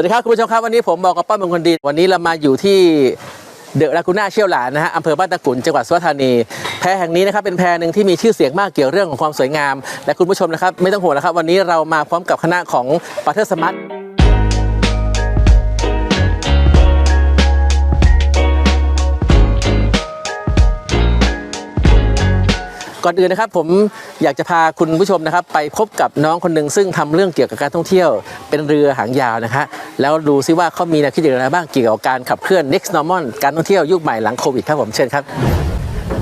วัสดีครับคุณผู้ชมครับวันนี้ผมบอกกับป้าเมืองคนดี วันนี้เรามาอยู่ที่เดอะลากูน่าเชี่ยวหลานนะฮะอำเภอบ้านตะกุนจังหวัดสุราษฎร์ธานี แพแห่งนี้นะครับเป็นแพหนึ่งที่มีชื่อเสียงมากเกี่ยวเรื่องของความสวยงาม และคุณผู้ชมนะครับไม่ต้องห่วงนะครับวันนี้เรามาพร้อมกับคณะของปัทเทอร์สมัต ก่อนอื่นนะครับผมอยากจะพาคุณผู้ชมนะครับ ไปพบกับน้องคนหนึ่งซึ่งทำเรื่องเกี่ยวกับการท่องเที่ยว เป็นเรือหางยาวนะฮะแล้วดูซิว่าเขามีแนวคิดอย่างไรบ้างเกี่ยวกับการขับเคลื่อน next normal การท่องเที่ยวยุคใหม่หลังโควิดครับผมเชิญครับ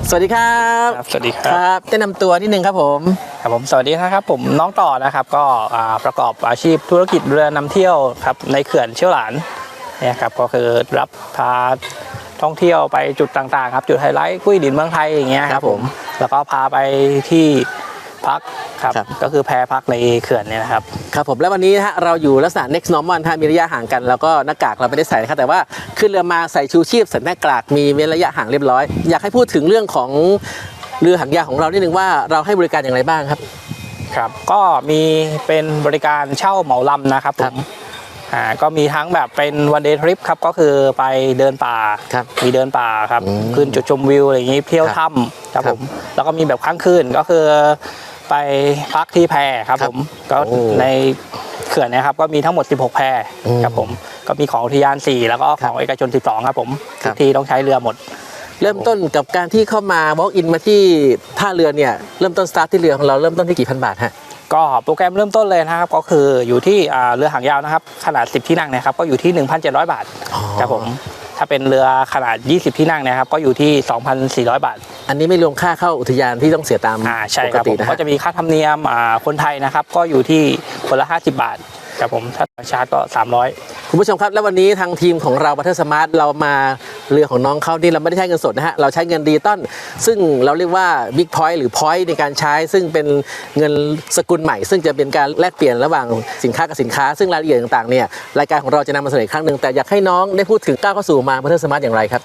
สวัสดีครับครับสวัสดีคครับรับแนะนำตัวนิดนึงครับผมครับผมสวัสดีนะครับผมน้องต่อนะครับก็อ่าประกอบอาชีพธุรกิจเรือนำเที่ยวครับในเขื่อนเชี่ยวหลานเนี่ยครับก็คือรับพา ท่องเที่ยวไปจุดต่างๆครับจุดไฮไลท์กุ้ยดินเมืองไทยอย่างเงี้ยครับผมแล้วก็พาไปที่พักครับก็คือแพรพักในเขื่อนเนี่ยนะครับครับผมและวันนี้นะฮะเราอยู่ลักษณะ next normal ถ้ามีระยะห่างกัน แล้วก็หน้ากากเราไม่ได้ใส่นะครับแต่ว่าขึ้นเรือมาใส่ชูชีพใส่หน้ากากมีเว้นระยะห่างเรียบร้อย อยากให้พูดถึงเรื่องของเรือหางยาวของเรานิดนึงว่าเราให้บริการอย่างไรบ้างครับครับ ก็มีเป็นบริการเช่าเหมาลำนะครับผครับม อ่าก็มีทั้งแบบเป็นวันเดย์ทริปครับก็คือไปเดินป่าครับมีเดินป่าครับอืมขึ้นจุดชมวิวอะไรอย่างนี้เที่ยวครับถ้ำครับครับผมแล้วก็มีแบบค้างคืนก็คือไปพักที่แพครับครับผมก็โอ้ในเขื่อนเนะครับก็มีทั้งหมด 16 แพอืมครับผมก็มีของอุทยาน 4 แล้วก็ครัขบองเอกชน 12 ครับผมครับทุกที่ต้องใช้เรือหมด เริ่มต้นกับการที่เข้ามา walk in มาที่ท่าเรือเนี่ย เริ่มต้นสตาร์ทที่เรือของเราเริ่มต้นที่กี่พันบาทฮะ ก็โปรแกรมเริ่มต้นเลยนะครับก็คืออยู่ที่อ่าเรือหางยาวนะครับ ขนาด 10 ที่นั่งเนะครับก็อยู่ที่ 1,700 บาทอ๋อครับผมถ้าเป็นเรือขนาด 20 ที่นั่งเนะครับก็อยู่ที่ 2,400 บาตอันนี้ไม่รวมค่าเข้าอุทยานที่ต้องเสียตามอ่าใช่ปคกรับติผมนะก็ฮะจะมีค่าธรรมเนียมอ่าคนไทยนะครับก็อยู่ที่คนละ 50 บาทครับผมถ้าต่างชาติก็ 300 คุณผู้ชมครับ แล้ววันนี้ทางทีมของเราบัตเทอร์สมาร์ทเรามา เรือของน้องเขานี่เราไม่ได้ใช้เงินสดนะฮะเราใช้เงินดิจิตอลซึ่งเราเรียกว่าบิ๊กพอยต์หรือพอยต์ในการใช้ ซึ่งเป็นเงินสกุลใหม่ ซึ่งจะเป็นการแลกเปลี่ยนระหว่างสินค้ากับสินค้า ซึ่งรายละเอียดต่างๆเนี่ยรายการของเราจะนำมาเสนออีกครั้งหนึ่งแต่อยากให้น้องได้พูดถึงก้าวเข้าสู่มาบัตเทอร์สมาร์ทอย่างไรครับ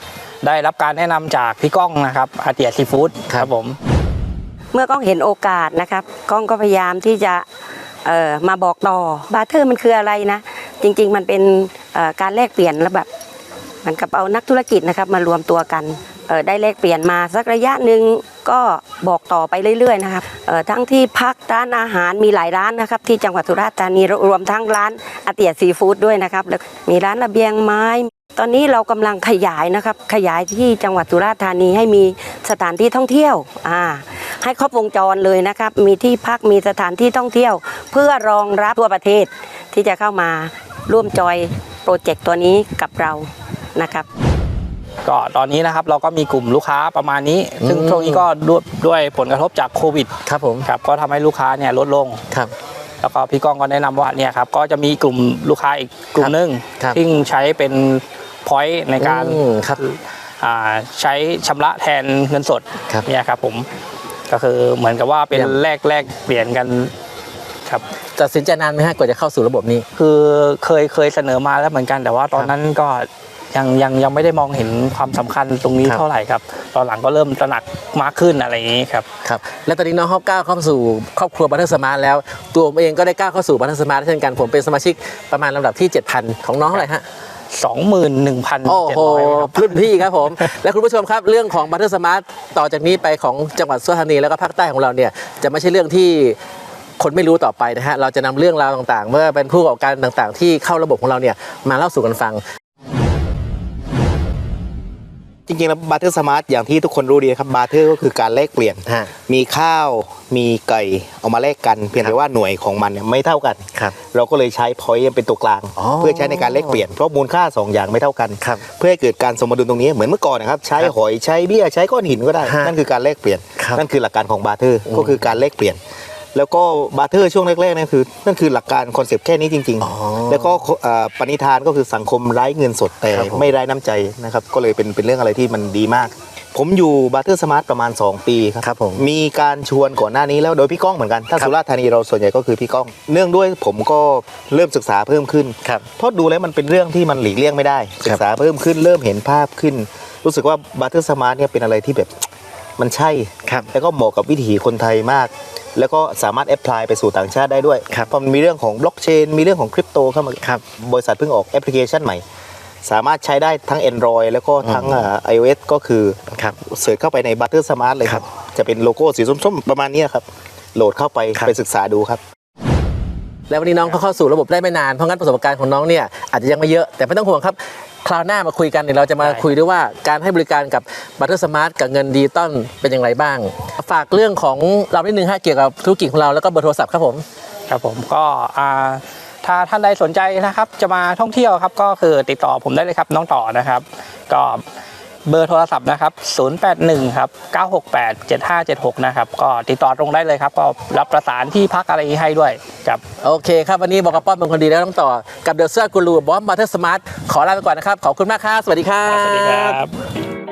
ได้รับการแนะนำจากพี่ก้องนะครับอาเตียซีฟู้ดครับครับผม เมื่อก้องเห็นโอกาสนะครับก้องก็พยายามที่จะเอ่อมาบอกต่อบาร์เทอร์มันคืออะไรนะ จริง ๆ มันเป็นเอ่อการแลกเปลี่ยนแล้วแบบ เหมันกับเอานักธุรกิจนะครับมารวมตัวกันได้แลกเปลี่ยนมาสักระยะหนึ่งก็บอกต่อไปเรื่อยๆนะครับทั้งที่พักร้านอาหารมีหลายร้านนะครับที่จังหวัดสุราษฎร์ธานีรวมทั้งร้านอาเตียซีฟู้ดด้วยนะครับแล้วมีร้านระเบียงไม้ ตอนนี้เรากำลังขยายนะครับขยายที่จังหวัดสุราษฎร์ธานีให้มีสถานที่ท่องเที่ยวอ่าให้ครบวงจรเลยนะครับมีที่พักมีสถานที่ท่องเที่ยว เพื่อรองรับทั่วประเทศที่จะเข้ามาร่วมจอยโปรเจกต์ตัวนี้กับเรา นะครับก็ตอนนี้นะครับเราก็มีกลุ่มลูกค้าประมาณนี้ ซึ่งอืมช่วงนี้ก็ด้วยด้วยผลกระทบจากโควิดครับผมครับก็ทำให้ลูกค้าเนี่ยลดลงครับแล้วก็พี่ก้องก็แนะนำว่าเนี่ยครับก็จะมีกลุ่มลูกค้าอีกกลุ่มหนึ่งครับที่ใช้เป็นพอยต์ในการอืมครับอ่าใช้ชำระแทนเงินสดครับเนี่ยครับผมก็คือเหมือนกับว่าเป็นเยี่ยมแลกแลกเปลี่ยนกันครับตัดสินใจนานไหมฮะกว่าจะเข้าสู่ระบบนี้ คือเคยเคยเสนอมาแล้วเหมือนกันแต่ว่าตอนนั้นก็ ยังยังยังไม่ได้มองเห็นความสำคัญตรงนี้ครับเท่าไหร่ครับ ตอนหลังก็เริ่มตระหนักมากขึ้นอะไรอย่างนี้ครับครับ และตอนนี้น้องเขาก้าวเข้าสู่ครอบครัวบัตเทอร์สมาร์ทแล้ว ตัวผมเองก็ได้ก้าวเข้าสู่บัตเทอร์สมาร์ทเช่นกันผมเป็นสมาชิกประมาณลำดับที่ 7,000 ของน้องเท่าไหร่ฮะ21,700โอ้โหครับรุ่นพี่ครับผม และคุณผู้ชมครับ เรื่องของบัตเทอร์สมาร์ทต่อจากนี้ไปของจังหวัดสุราษฎร์ธานีแล้วก็ภาคใต้ของเราเนี่ยจะไม่ใช่เรื่องที่คนไม่รู้ต่อไปนะฮะ เราจะนำเรื่องราวต่างๆ เมื่อเป็นผู้ประกอบการต่างๆ ที่เข้าระบบของเราเนี่ยมาเล่าสู่กันฟัง จริงๆแล้วบาร์เทอร์สมาร์ทอย่างที่ทุกคนรู้ดีนะครับบาร์เทอร์ก็คือการแลกเปลี่ยน ฮะ มีข้าวมีไก่เอามาแลกกันเพียงครัแต่บว่าหน่วยของมันเนี่ยไม่เท่ากัน ครับ เราก็เลยใช้พอยต์เป็นตัวกลาง อ๋อเพื่อใช้ในการแลกเปลี่ยนเพราะมูลค่าสองอย่างไม่เท่ากัน ครับเพื่อให้เกิดการสมดุลตรงนี้เหมือนเมื่อก่อนนะครับใช้ครับหอยใช้เบี้ยใช้ก้อนหินก็ได้ ฮะนั่นคือการแลกเปลี่ยน ครับนั่นคือหลักการของบาร์เทอร์อืมก็คือการแลกเปลี่ยน แล้วก็บาร์เทอร์ช่วงแรกๆนั่นคือนั่นคือหลักการคอนเซปต์แค่นี้จริงอ๋อๆแล้วก็เอ่อปณิธานก็คือสังคมไร้เงินสดแต่ครับผมไม่ไร้น้ำใจนะครับก็เลยเป็นเป็นเรื่องอะไรที่มันดีมาก ผมอยู่บาร์เทอร์สมาร์ทประมาณ 2 ปีครับครับผมมีการชวนก่อนหน้านี้แล้วโดยพี่ก้องเหมือนกันถ้าครับสุราษฎร์ธานีเราส่วนใหญ่ก็คือพี่ก้อง เนื่องด้วยผมก็เริ่มศึกษาเพิ่มขึ้นครับเพราะดูแล้วมันเป็นเรื่องที่มันหลีกเลี่ยงไม่ได้ ศึกษาเพิ่มขึ้นเริ่มเห็นภาพขึ้น รู้สึกว่าบาร์เทอร์สมาร์ทเนี่ยเป็นอะไรที่แบบ มันใช่ ครับแล้วก็เหมาะกับวิถีคนไทยมาก แล้วก็สามารถแอพพลายไปสู่ต่างชาติได้ด้วยครับเพราะมันมีเรื่องของบล็อกเชนมีเรื่องของคริปโตเข้ามาครับบริษัทเพิ่งออกแอปพลิเคชันใหม่ สามารถใช้ได้ทั้ง Android แล้วก็ทั้งอ่า iOS ก็คือครับเสิร์ชเข้าไปใน Butter Smart เลยครับ จะเป็นโลโก้สีส้มๆ ประมาณนี้ครับ โหลดเข้าไปครับ ไปศึกษาดูครับ แล้ววันนี้น้องเขาเข้าสู่ระบบได้ไม่นาน เพราะงั้นประสบการณ์ของน้องเนี่ยอาจจะยังไม่เยอะ แต่ไม่ต้องห่วงครับ คราวหน้ามาคุยกันเดี๋ยวเราจะมาได้คุยด้วยว่าการให้บริการกับบัตเตอร์สมาร์ทกับเงินดิจิตอลเป็นอย่างไรบ้าง ฝากเรื่องของเรานิดนึงฮะเกี่ยวกับธุรกิจของเราแล้วก็เบอร์โทรศัพท์ครับผม ครับผมก็อ่าถ้าท่านใดสนใจนะครับ จะมาท่องเที่ยวครับก็คือติดต่อผมได้เลยครับน้องต่อนะครับ ก็ เบอร์โทรศัพท์นะครับ 081 ครับ 968 7576 นะครับ ก็ติดต่อตรงได้เลยครับ ก็รับประสานที่พักอะไรให้ด้วยครับ โอเคครับ วันนี้บอกกับป้อมเป็นคนดีแล้วต้องต่อ กับเดอะเซอร์กูรูบอมบัตเตอร์สมาร์ท ขอลาไปก่อนนะครับ ขอบคุณมากครับ สวัสดีครับ สวัสดีครับ